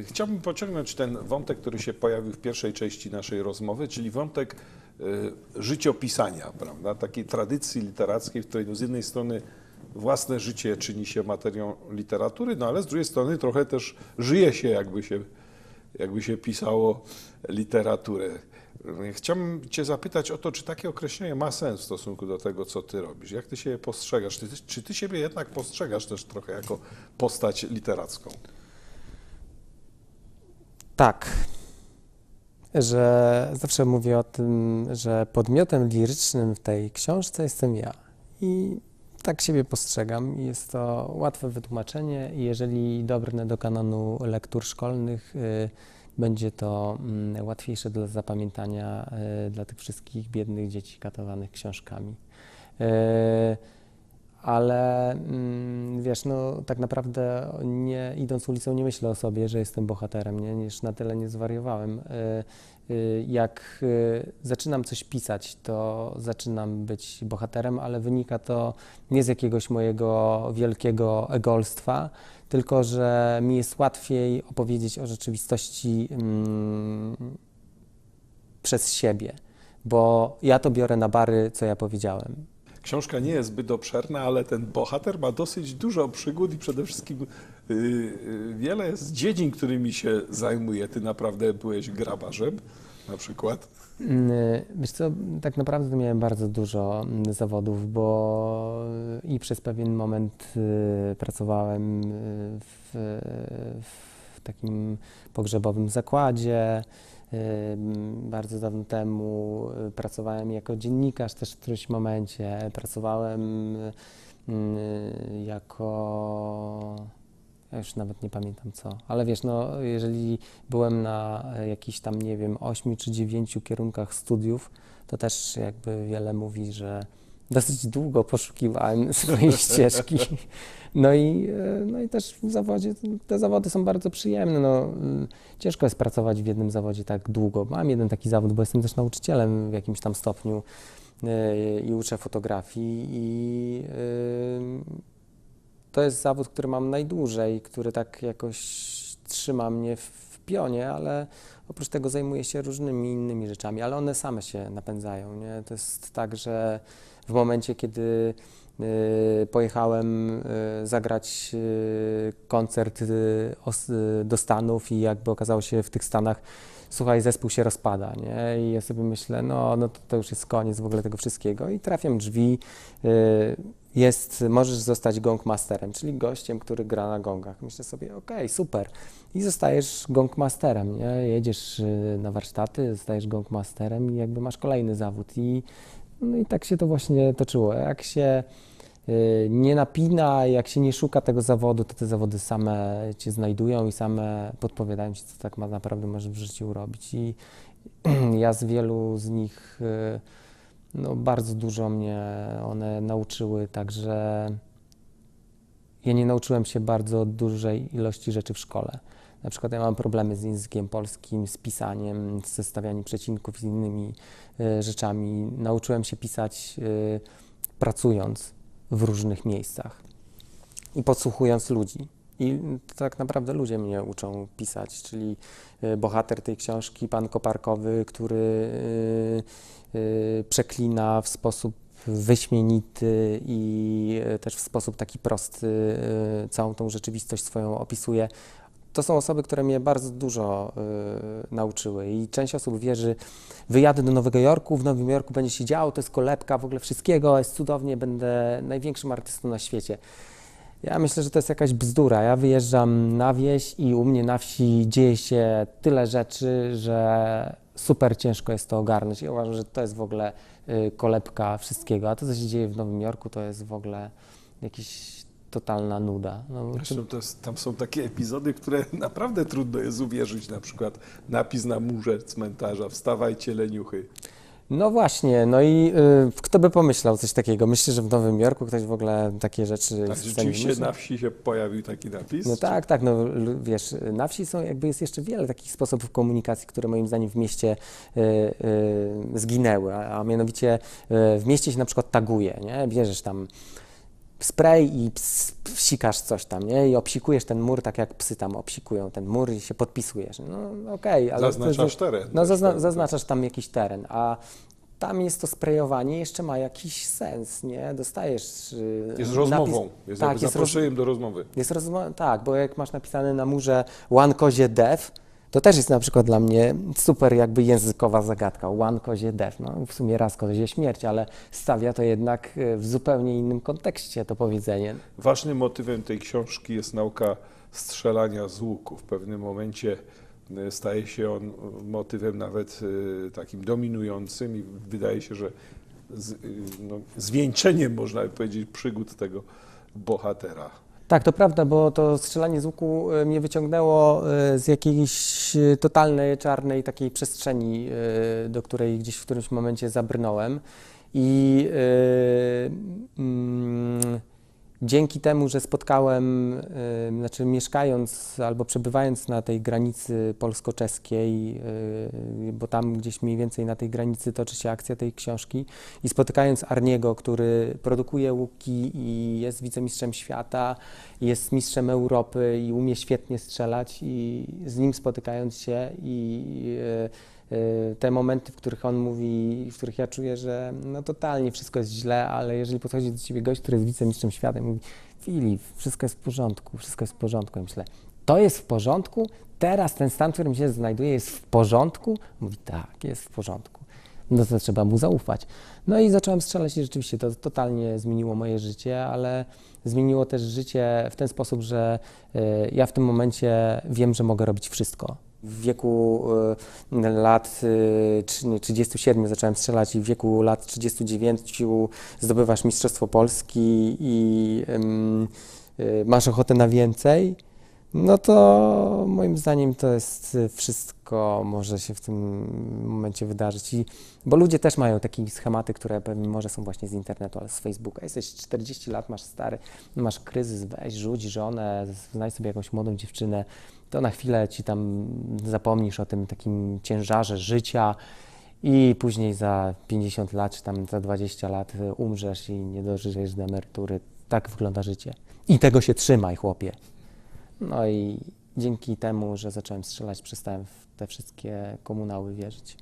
y, chciałbym pociągnąć ten wątek, który się pojawił w pierwszej części naszej rozmowy, czyli wątek y, życiopisania, prawda? Takiej tradycji literackiej, w której no, z jednej strony własne życie czyni się materią literatury, no ale z drugiej strony trochę też żyje się, jakby się, jakby się pisało literaturę. Chciałbym Cię zapytać o to, czy takie określenie ma sens w stosunku do tego, co Ty robisz. Jak Ty siebie postrzegasz? Czy ty, czy ty siebie jednak postrzegasz też trochę jako postać literacką? Tak. Że zawsze mówię o tym, że podmiotem lirycznym w tej książce jestem ja. I tak siebie postrzegam. Jest to łatwe wytłumaczenie i jeżeli dobrne do kanonu lektur szkolnych, y, będzie to mm, łatwiejsze do zapamiętania y, dla tych wszystkich biednych dzieci katowanych książkami. Ale mm, wiesz, no tak naprawdę nie, idąc ulicą nie myślę o sobie, że jestem bohaterem, nie? Już na tyle nie zwariowałem. Y, y, Jak y, zaczynam coś pisać, to zaczynam być bohaterem, ale wynika to nie z jakiegoś mojego wielkiego egolstwa, tylko że mi jest łatwiej opowiedzieć o rzeczywistości mm, przez siebie, bo ja to biorę na bary, co ja powiedziałem. Książka nie jest zbyt obszerna, ale ten bohater ma dosyć dużo przygód i przede wszystkim y, y, wiele jest dziedzin, którymi się zajmuje. Ty naprawdę byłeś grabarzem na przykład. Mm, Wiesz co, tak naprawdę miałem bardzo dużo mm, zawodów, bo i przez pewien moment y, pracowałem y, w, w takim pogrzebowym zakładzie. Bardzo dawno temu y, pracowałem jako dziennikarz też w którymś momencie. Pracowałem y, y, jako... Ja już nawet nie pamiętam co, ale wiesz, no jeżeli byłem na e, jakichś tam, nie wiem, ośmiu czy dziewięciu kierunkach studiów, to też jakby wiele mówi, że dosyć długo poszukiwałem swojej ścieżki. No i, e, no i też w zawodzie, te zawody są bardzo przyjemne. No, mm, ciężko jest pracować w jednym zawodzie tak długo. Mam jeden taki zawód, bo jestem też nauczycielem w jakimś tam stopniu e, i uczę fotografii i e, to jest zawód, który mam najdłużej, który tak jakoś trzyma mnie w pionie, ale oprócz tego zajmuję się różnymi innymi rzeczami, ale one same się napędzają. Nie? To jest tak, że w momencie, kiedy y, pojechałem y, zagrać y, koncert do Stanów i jakby okazało się w tych Stanach, słuchaj, zespół się rozpada, nie? I ja sobie myślę, no, no to, to już jest koniec w ogóle tego wszystkiego i trafiam drzwi, jest, możesz zostać gongmasterem, czyli gościem, który gra na gongach. Myślę sobie, okej, super. I zostajesz gongmasterem, nie? Jedziesz na warsztaty, zostajesz gongmasterem i jakby masz kolejny zawód. I, no i tak się to właśnie toczyło. Jak się y, nie napina, jak się nie szuka tego zawodu, to te zawody same cię znajdują i same podpowiadają ci, co tak naprawdę możesz w życiu robić. I ja z wielu z nich y, no, bardzo dużo mnie one nauczyły, także ja nie nauczyłem się bardzo dużej ilości rzeczy w szkole. Na przykład ja mam problemy z językiem polskim, z pisaniem, z zestawianiem przecinków, z innymi y, rzeczami. Nauczyłem się pisać y, pracując w różnych miejscach i podsłuchując ludzi. I tak naprawdę ludzie mnie uczą pisać, czyli y, bohater tej książki, pan Koparkowy, który przeklina w sposób wyśmienity i też w sposób taki prosty całą tą rzeczywistość swoją opisuje. To są osoby, które mnie bardzo dużo y, nauczyły i część osób wierzy, wyjadę do Nowego Jorku, w Nowym Jorku będzie się działo, to jest kolebka w ogóle wszystkiego, jest cudownie, będę największym artystą na świecie. Ja myślę, że to jest jakaś bzdura. Ja wyjeżdżam na wieś i u mnie na wsi dzieje się tyle rzeczy, że super ciężko jest to ogarnąć. Ja uważam, że to jest w ogóle y, kolebka wszystkiego, a to, co się dzieje w Nowym Jorku, to jest w ogóle jakaś totalna nuda. No, Zresztą to jest, tam są takie epizody, które naprawdę trudno jest uwierzyć. Na przykład napis na murze cmentarza Wstawajcie leniuchy. No właśnie, no i y, kto by pomyślał coś takiego? Myślę, że w Nowym Jorku ktoś w ogóle takie rzeczy Tak, jest rzeczywiście na wsi się pojawił taki napis. No tak, tak, no wiesz, na wsi są jakby jest jeszcze wiele takich sposobów komunikacji, które moim zdaniem w mieście y, y, zginęły, a, a mianowicie y, w mieście się na przykład taguje, nie? Bierzesz tam spray i ps, psikasz coś tam, nie? I obsikujesz ten mur tak jak psy tam obsikują ten mur i się podpisujesz. No okej, ale... to- Zaznaczasz teren. No też, zazna, tak? zaznaczasz tam jakiś teren, a tam jest to sprejowanie, jeszcze ma jakiś sens, nie? Dostajesz... yy, Jest napis- rozmową, jest tak, jest, roz, zaproszeniem do rozmowy. jest rozmowa, tak, bo jak masz napisane na murze one kozie dev, to też jest na przykład dla mnie super jakby językowa zagadka. One kozie dev, no w sumie raz kozie śmierć, ale stawia to jednak y, w zupełnie innym kontekście to powiedzenie. Ważnym motywem tej książki jest nauka strzelania z łuku. W pewnym momencie y, staje się on y, motywem nawet takim dominującym i wydaje się, że z, no, zwieńczeniem, można by powiedzieć, przygód tego bohatera. Tak, to prawda, bo to strzelanie z łuku y, mnie wyciągnęło y, z jakiejś y, totalnej czarnej takiej przestrzeni, do której gdzieś w którymś momencie zabrnąłem. I dzięki temu, że spotkałem, znaczy mieszkając albo przebywając na tej granicy polsko-czeskiej, bo tam gdzieś mniej więcej na tej granicy toczy się akcja tej książki, i spotykając Arniego, który produkuje łuki i jest wicemistrzem świata, jest mistrzem Europy i umie świetnie strzelać, i z nim spotykając się i e, te momenty, w których on mówi, w których ja czuję, że no totalnie wszystko jest źle, ale jeżeli podchodzi do ciebie gość, który jest wicemistrzem świata i mówi Filip, wszystko jest w porządku, wszystko jest w porządku, ja myślę, to jest w porządku? Teraz ten stan, w którym się znajduję jest w porządku? Mówi tak, jest w porządku no to trzeba mu zaufać. No i zacząłem strzelać i rzeczywiście to totalnie zmieniło moje życie, ale zmieniło też życie w ten sposób, że y, ja w tym momencie wiem, że mogę robić wszystko. W wieku y, lat y, trzy- 37 zacząłem strzelać i w wieku lat 39 zdobywasz Mistrzostwo Polski i y, masz ochotę na więcej, no to moim zdaniem to jest wszystko może się w tym momencie wydarzyć. I, bo ludzie też mają takie schematy, które pewnie może są właśnie z internetu, ale z Facebooka. Jesteś 40 lat, masz stary, masz kryzys, weź, rzuć żonę, znajdź sobie jakąś młodą dziewczynę, to na chwilę ci tam zapomnisz o tym takim ciężarze życia i później za 50 lat, czy tam za 20 lat umrzesz i nie dożyjesz do emerytury. Tak wygląda życie. I tego się trzymaj, chłopie. No i dzięki temu, że zacząłem strzelać, przestałem w te wszystkie komunały wierzyć.